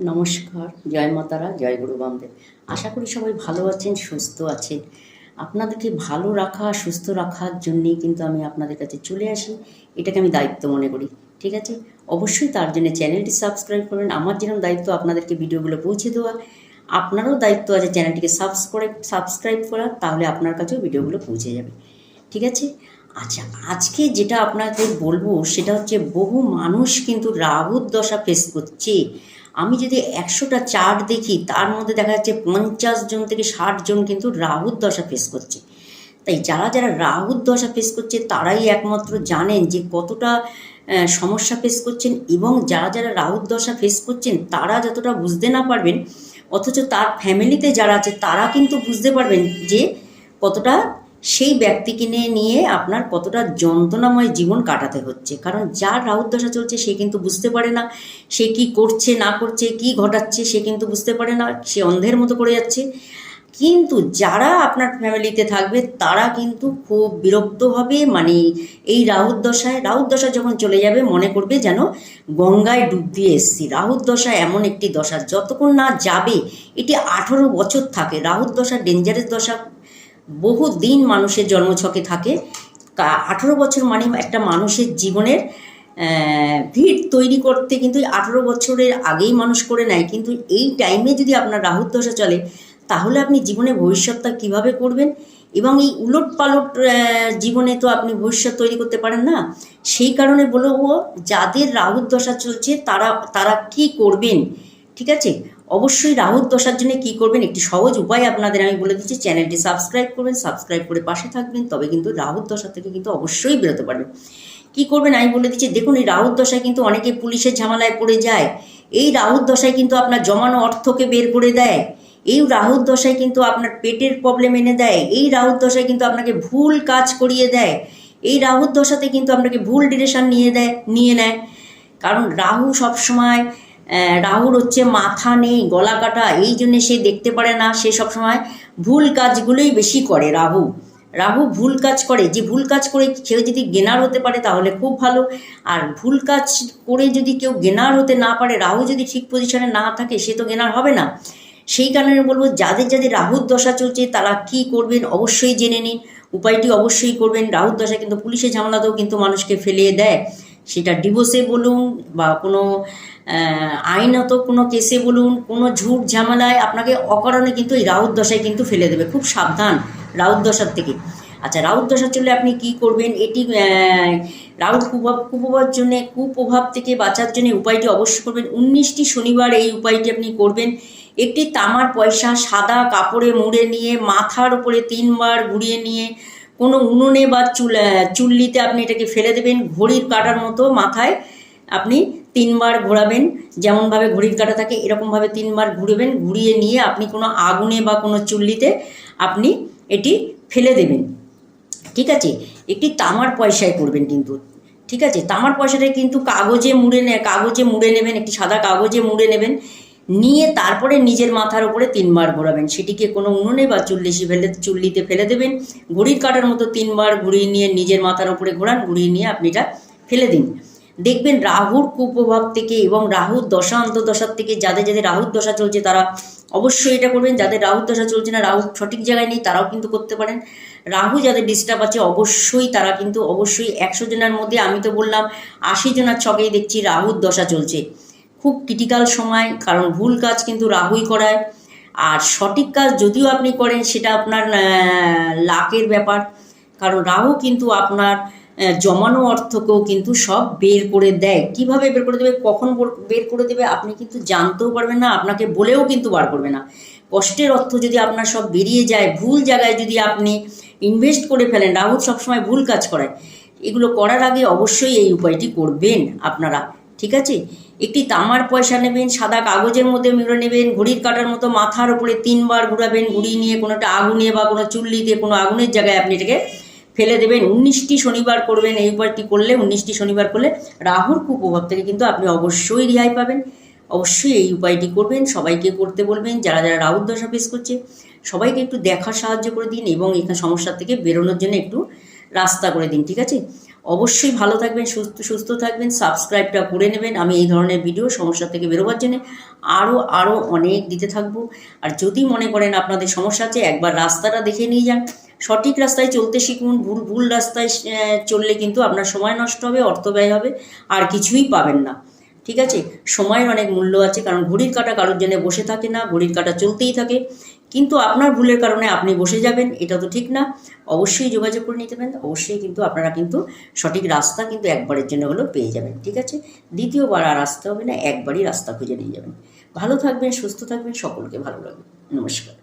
নমস্কার, জয় মাতারা জয় গুরু বামদেব। আশা করি সবাই ভালো আছেন, সুস্থ আছেন। আপনাদেরকে ভালো রাখা, সুস্থ রাখার জন্যেই কিন্তু আমি আপনাদের কাছে চলে আসি। এটাকে আমি দায়িত্ব মনে করি, ঠিক আছে? অবশ্যই তার জন্য চ্যানেলটি সাবস্ক্রাইব করবেন। আমার যেরকম দায়িত্ব, আপনাদেরকে ভিডিওগুলো পৌঁছে দেওয়া। আপনারও দায়িত্ব আছে চ্যানেলটিকে সাবস্ক্রাইব সাবস্ক্রাইব করা তাহলে আপনার কাছেও ভিডিওগুলো পৌঁছে যাবে, ঠিক আছে? আচ্ছা আজকে যেটা আপনাকে বলব সেটা হচ্ছে বহু মানুষ কিন্তু রাহুর দশা ফেস করছে। আমি যদি একশোটা চার্ট দেখি, তার মধ্যে দেখা যাচ্ছে পঞ্চাশ জন থেকে ষাট জন কিন্তু রাহুর দশা ফেস করছে। তাই যারা যারা রাহুর দশা ফেস করছে, তারাই একমাত্র জানেন যে কতটা সমস্যা ফেস করছেন এবং যারা যারা রাহুর দশা ফেস করছেন, তারা যতটা বুঝতে না পারবেন, অথচ তার ফ্যামিলিতে যারা আছে, তারা কিন্তু বুঝতে পারবেন যে কতটা সেই ব্যক্তিকে নিয়ে নিয়ে আপনার কতটা যন্ত্রণাময় জীবন কাটাতে হচ্ছে। কারণ যার রাহুর দশা চলছে, সে কিন্তু বুঝতে পারে না। সে কি করছে, না করছে, কি ঘটাচ্ছে, সে কিন্তু বুঝতে পারে না। সে অন্ধের মতো করে যাচ্ছে। কিন্তু যারা আপনার ফ্যামিলিতে থাকবে, তারা কিন্তু খুব বিরক্ত হবে। মানে এই রাহুর দশায় রাহুর দশা যখন চলে যাবে, মনে করবে যেন গঙ্গায় ডুব দিয়ে এসছি। রাহুর দশা এমন একটি দশা। যতক্ষণ না যাবে, এটি আঠেরো বছর থাকে। রাহুর দশা ডেঞ্জারাস দশা। বহু দিন মানুষের জন্মছকে থাকে। আঠেরো বছর মানে একটা মানুষের জীবনের ভিড় তৈরি করতে কিন্তু আঠেরো বছরের আগেই মানুষ করে নেয়। কিন্তু এই টাইমে যদি আপনার রাহুর দশা চলে, তাহলে আপনি জীবনে ভবিষ্যৎটা কীভাবে করবেন? এবং এই উলট পালট জীবনে তো আপনি ভবিষ্যৎ তৈরি করতে পারেন না। সেই কারণে বলব, যাদের রাহুর দশা চলছে, তারা তারা কি করবেন? ঠিক আছে? অবশ্যই রাহুর দশার জন্য কী করবেন, একটি সহজ উপায় আপনাদের আমি বলে দিচ্ছি, চ্যানেলটি সাবস্ক্রাইব করবেন, সাবস্ক্রাইব করে পাশে থাকবেন, তবে কিন্তু রাহুর দশা থেকে কিন্তু অবশ্যই বেরোতে পারবেন। কী করবেন আমি বলে দিচ্ছি, দেখুন এই রাহুর দশায় কিন্তু অনেকে পুলিশের ঝামেলায় পড়ে যায়, এই রাহুর দশায় কিন্তু আপনার জমানো অর্থকে বের করে দেয়, এই রাহুর দশায় কিন্তু আপনার পেটের প্রবলেম এনে দেয়, এই রাহুর দশায় কিন্তু আপনাকে ভুল কাজ করিয়ে দেয়, এই রাহুর দশাতে কিন্তু আপনাকে ভুল ডিরেকশন নিয়ে দেয়, নিয়ে নেয়। কারণ রাহু সবসময় রাহুর হচ্ছে মাথা নেই, গলা কাটা, এই জন্যে সে দেখতে পারে না। সে সবসময় ভুল কাজগুলোই বেশি করে রাহু। রাহু ভুল কাজ করে। যে ভুল কাজ করে কেউ যদি গেনার হতে পারে তাহলে খুব ভালো। আর ভুল কাজ করে যদি কেউ গেনার হতে না পারে, রাহু যদি ঠিক পজিশনে না থাকে, সে তো গেনার হবে না। সেই কারণে বলব, যাদের যাদের রাহুর দশা চলছে, তারা কি করবেন অবশ্যই জেনে নিন। উপায়টি অবশ্যই করবেন। রাহুর দশা কিন্তু পুলিশের ঝামেলাতেও কিন্তু মানুষকে ফেলিয়ে দেয়। সেটা ডিভোর্সে বলুন বা কোনো আইনত কোনো কেসে বলুন, কোনো ঝুট ঝামেলায় আপনাকে অকারণে কিন্তু এই রাহুর দশায় কিন্তু ফেলে দেবে। খুব সাবধান রাহুর দশার থেকে। আচ্ছা রাহুর দশা চলে আপনি কি করবেন? এটি রাহুর কুপ্রভাব, কুপ্রভাবের জন্য, কুপ্রভাব থেকে বাঁচার জন্য উপায়টি অবশ্যই করবেন। উনিশটি শনিবার এই উপায়টি আপনি করবেন। একটি তামার পয়সা সাদা কাপড়ে মুড়ে নিয়ে, মাথার উপরে তিনবার ঘুরিয়ে নিয়ে, কোনো উনুনে বা চুল চুল্লিতে আপনি এটাকে ফেলে দেবেন। ঘড়ির কাটার মতো মাথায় আপনি তিনবার ঘোরাবেন, যেমনভাবে ঘড়ির কাটা থাকে, এরকমভাবে তিনবার ঘুরবেন, ঘুরিয়ে নিয়ে আপনি কোনো আগুনে বা কোনো চুল্লিতে আপনি এটি ফেলে দেবেন। ঠিক আছে? একটি তামার পয়সায় করবেন কিন্তু। ঠিক আছে? তামার পয়সাটা কিন্তু কাগজে মুড়ে নে, কাগজে মুড়ে নেবেন, একটি সাদা কাগজে মুড়ে নেবেন, নিয়ে তারপরে নিজের মাথার উপরে তিনবার ঘোরাবেন। সেটিকে কোনো উনুনে বা চুল্লিশি ফেলে, চুল্লিতে ফেলে দেবেন। ঘড়ির কাটার মতো তিনবার ঘুরিয়ে নিয়ে নিজের মাথার উপরে ঘোরান, ঘুরিয়ে নিয়ে আপনি এটা ফেলে দিন। দেখবেন রাহুর কুপ্রভাব থেকে এবং রাহুর দশা, অন্তর্দশার থেকে যাদের যাদের রাহুর দশা চলছে তারা অবশ্যই এটা করবেন। যাদের রাহুর দশা চলছে না, রাহু সঠিক জায়গায় নেই তারাও কিন্তু করতে পারেন। রাহু যাদের ডিস্টার্ব আছে অবশ্যই তারা কিন্তু অবশ্যই একশো জনের মধ্যে আমি তো বললাম, আশি জনের ছকেই দেখছি রাহুর দশা চলছে। খুব ক্রিটিক্যাল সময়, কারণ ভুল কাজ কিন্তু রাহুই করায়। আর সঠিক কাজ যদিও আপনি করেন সেটা আপনার লাকের ব্যাপার। কারণ রাহু কিন্তু আপনার জমানো অর্থকেও কিন্তু সব বের করে দেয়। কীভাবে বের করে দেবে, কখন বের করে দেবে, আপনি কিন্তু জানতেও পারবেন না, আপনাকে বলেও কিন্তু বার করবে না। কষ্টের অর্থ যদি আপনার সব বেরিয়ে যায়, ভুল জায়গায় যদি আপনি ইনভেস্ট করে ফেলেন, রাহুল সবসময় ভুল কাজ করায়, এগুলো করার আগে অবশ্যই এই উপায়টি করবেন আপনারা, ঠিক আছে? একটি তামার পয়সা নেবেন, সাদা কাগজের মধ্যে মুড়ে নেবেন, ঘড়ির কাটার মতো মাথার উপরে তিনবার ঘুরাবেন ঘুরিয়ে নিয়ে কোনোটা আগুনে বা কোনো চুল্লিতে কোনো আগুনের জায়গায় আপনি এটাকে ফেলে দেবেন। উনিশটি শনিবার করবেন, এই উপায়টি করলে উনিশটি শনিবার করলে রাহুর কুপ্রভাব থেকে কিন্তু আপনি অবশ্যই রেহাই পাবেন। অবশ্যই এই উপায়টি করবেন, সবাইকে করতে বলবেন, যারা যারা রাহুর দশা ফেস করছে, সবাইকে একটু দেখার সাহায্য করে দিন এবং এখানে সমস্যা থেকে বেরোনোর জন্য একটু রাস্তা করে দিন, ঠিক আছে? অবশ্যই ভালো থাকবেন, সুস্থ সুস্থ থাকবেন, সাবস্ক্রাইবটা করে নেবেন। আমি এই ধরনের ভিডিও সমস্যা থেকে বেরোবার জন্য আরও আরও অনেক দিতে থাকব। আর যদি মনে করেন আপনাদের সমস্যা আছে, একবার রাস্তাটা দেখে নিয়ে যান। সঠিক রাস্তায় চলতে শিখুন, ভুল ভুল রাস্তায় চললে কিন্তু আপনার সময় নষ্ট হবে, অর্থ ব্যয় হবে, আর কিছুই পাবেন না। ঠিক আছে? সময়ের অনেক মূল্য আছে, কারণ ঘড়ির কাটা কারোর জন্য বসে থাকে না, ঘড়ির কাটা চলতেই থাকে। কিন্তু আপনার ভুলের কারণে আপনি বসে যাবেন, এটা তো ঠিক না। অবশ্যই যোগাযোগ করে নিতে পারেন, অবশ্যই কিন্তু আপনারা কিন্তু সঠিক রাস্তা কিন্তু একবারের জন্য হলেও পেয়ে যাবেন। ঠিক আছে? দ্বিতীয়বার আর আসতে হবে না, একবারই রাস্তা খুঁজে নিয়ে যাবেন। ভালো থাকবেন, সুস্থ থাকবেন, সকলকে ভালো লাগবে নমস্কার।